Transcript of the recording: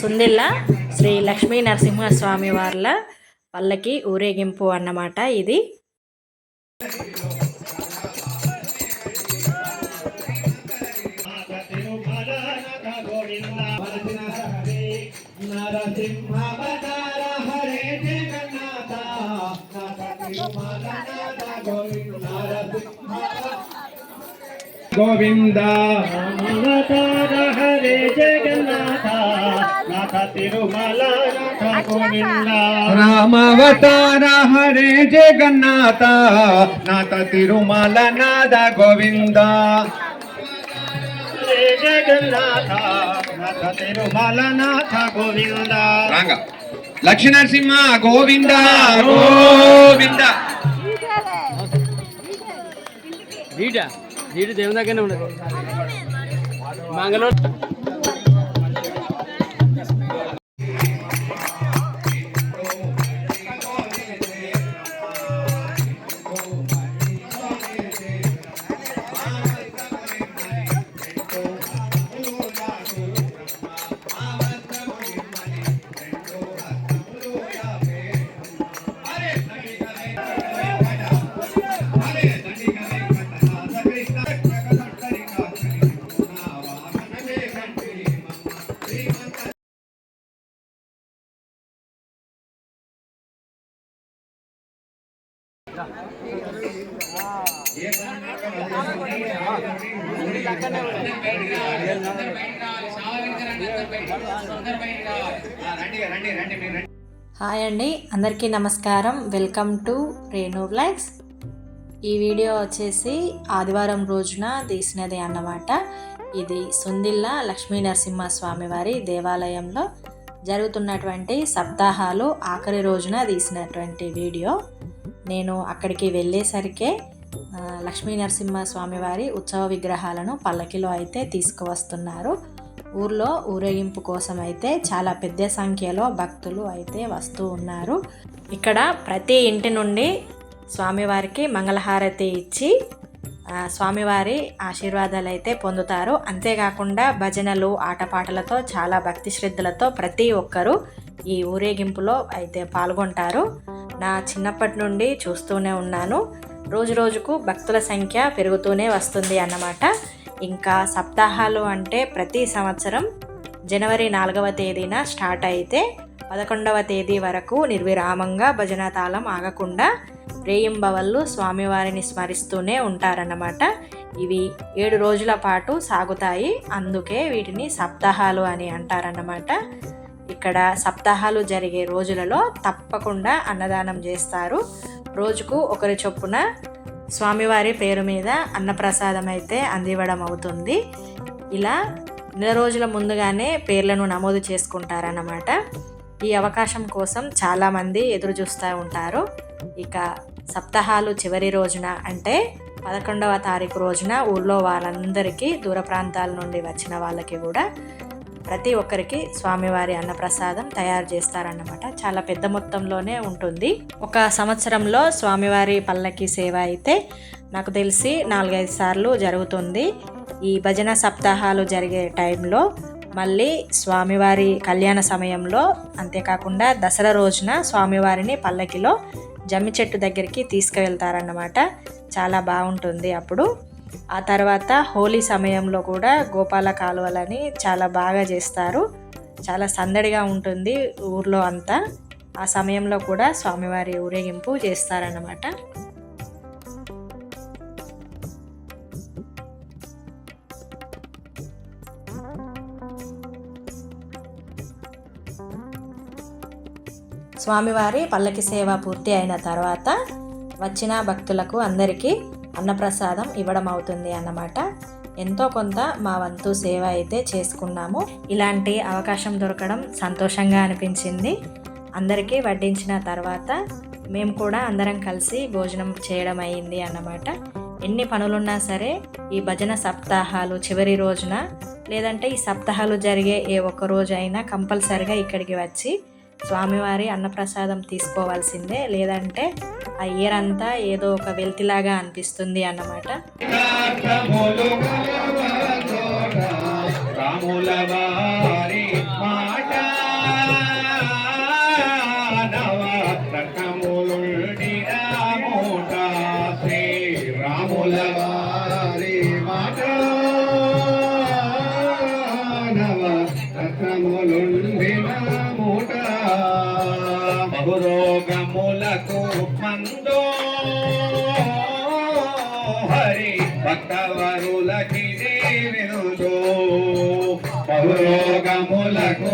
సుందిల్ల శ్రీ లక్ష్మీ నరసింహస్వామి వార్ల పల్లకి ఊరేగింపు అన్నమాట ఇది. గోవింద హరే జగన్నాథ నాథ తిరుమల రామావతార హరే జగన్నాథ నాథ తిరుమల నాథ గోవింద. హరే జగన్నాథ నాథ తిరుమల నాథ గోవింద. రాంగ. లక్ష్మీ నరసింహ గోవింద. గోవింద వీట వీటు దేవుని దగ్గరనే ఉండదు మంగళూరు హాయ్ అండి అందరికీ నమస్కారం. వెల్కమ్ టు రేణు బ్లాగ్స్ ఈ వీడియో వచ్చేసి ఆదివారం రోజున తీసినది అన్నమాట. ఇది సుందిల్లా లక్ష్మీ నరసింహస్వామి వారి దేవాలయంలో జరుగుతున్నటువంటి సప్తాహాలు ఆఖరి రోజున తీసినటువంటి వీడియో. నేను అక్కడికి వెళ్ళేసరికే లక్ష్మీ నరసింహ స్వామివారి ఉత్సవ విగ్రహాలను పల్లకిలో అయితే తీసుకువస్తున్నారు. ఊర్లో ఊరేగింపు కోసం అయితే చాలా పెద్ద సంఖ్యలో భక్తులు అయితే వస్తూ ఉన్నారు. ఇక్కడ ప్రతి ఇంటి నుండి స్వామివారికి మంగళహారతి ఇచ్చి స్వామివారి ఆశీర్వాదాలు అయితే పొందుతారు. అంతేకాకుండా భజనలు ఆటపాటలతో చాలా భక్తి శ్రద్ధలతో ప్రతి ఒక్కరూ ఈ ఊరేగింపులో అయితే పాల్గొంటారు. నా చిన్నప్పటి నుండి చూస్తూనే ఉన్నాను. రోజు రోజుకు భక్తుల సంఖ్య పెరుగుతూనే వస్తుంది అన్నమాట. ఇంకా సప్తాహాలు అంటే ప్రతి సంవత్సరం జనవరి నాలుగవ తేదీన స్టార్ట్ అయితే పదకొండవ తేదీ వరకు నిర్విరామంగా భజన తాళం ఆగకుండా రేయింబవళ్ళు స్వామివారిని స్మరిస్తూనే ఉంటారన్నమాట. ఇవి ఏడు రోజుల పాటు సాగుతాయి. అందుకే వీటిని సప్తాహాలు అని అంటారన్నమాట. ఇక్కడ సప్తాహాలు జరిగే రోజులలో తప్పకుండా అన్నదానం చేస్తారు. రోజుకు ఒకరి చొప్పున స్వామివారి పేరు మీద అన్నప్రసాదం అయితే అందివ్వడం అవుతుంది. ఇలా నెల రోజుల ముందుగానే పేర్లను నమోదు చేసుకుంటారన్నమాట. ఈ అవకాశం కోసం చాలామంది ఎదురు చూస్తూ ఉంటారు. ఇక సప్తాహాలు చివరి రోజున అంటే పదకొండవ తారీఖు రోజున ఊళ్ళో వాళ్ళందరికీ దూర ప్రాంతాల నుండి వచ్చిన వాళ్ళకి కూడా ప్రతి ఒక్కరికి స్వామివారి అన్నప్రసాదం తయారు చేస్తారన్నమాట. చాలా పెద్ద మొత్తంలోనే ఉంటుంది. ఒక సంవత్సరంలో స్వామివారి పల్లకి సేవ అయితే నాకు తెలిసి నాలుగైదు సార్లు జరుగుతుంది. ఈ భజన సప్తాహాలు జరిగే టైంలో మళ్ళీ స్వామివారి కళ్యాణ సమయంలో అంతేకాకుండా దసరా రోజున స్వామివారిని పల్లకిలో జమ్మి చెట్టు దగ్గరికి తీసుకువెళ్తారన్నమాట. చాలా బాగుంటుంది అప్పుడు. ఆ తర్వాత హోలీ సమయంలో కూడా గోపాల కాలువలని చాలా బాగా చేస్తారు. చాలా సందడిగా ఉంటుంది ఊర్లో అంతా. ఆ సమయంలో కూడా స్వామివారి ఊరేగింపు చేస్తారన్నమాట. స్వామివారి పల్లకి సేవ పూర్తి అయిన తర్వాత వచ్చిన భక్తులకు అందరికీ అన్నప్రసాదం ఇవ్వడం అవుతుంది అన్నమాట. ఎంతో కొంత మా వంతు సేవ అయితే చేసుకున్నాము. ఇలాంటి అవకాశం దొరకడం సంతోషంగా అనిపించింది. అందరికీ వడ్డించిన తర్వాత మేము కూడా అందరం కలిసి భోజనం చేయడం అయింది అన్నమాట. ఎన్ని పనులున్నా సరే ఈ భజన సప్తాహాలు చివరి రోజున లేదంటే ఈ సప్తాహాలు జరిగే ఏ ఒక్క రోజు అయినా కంపల్సరిగా ఇక్కడికి వచ్చి స్వామివారి అన్నప్రసాదం తీసుకోవాల్సిందే లేదంటే ఆ ఏరంతా ఏదో ఒక వెల్తిలాగా అనిపిస్తుంది అన్నమాట బహురోగములకు మందో. హరి భక్తవరులకి వినుదో. బహురోగములకు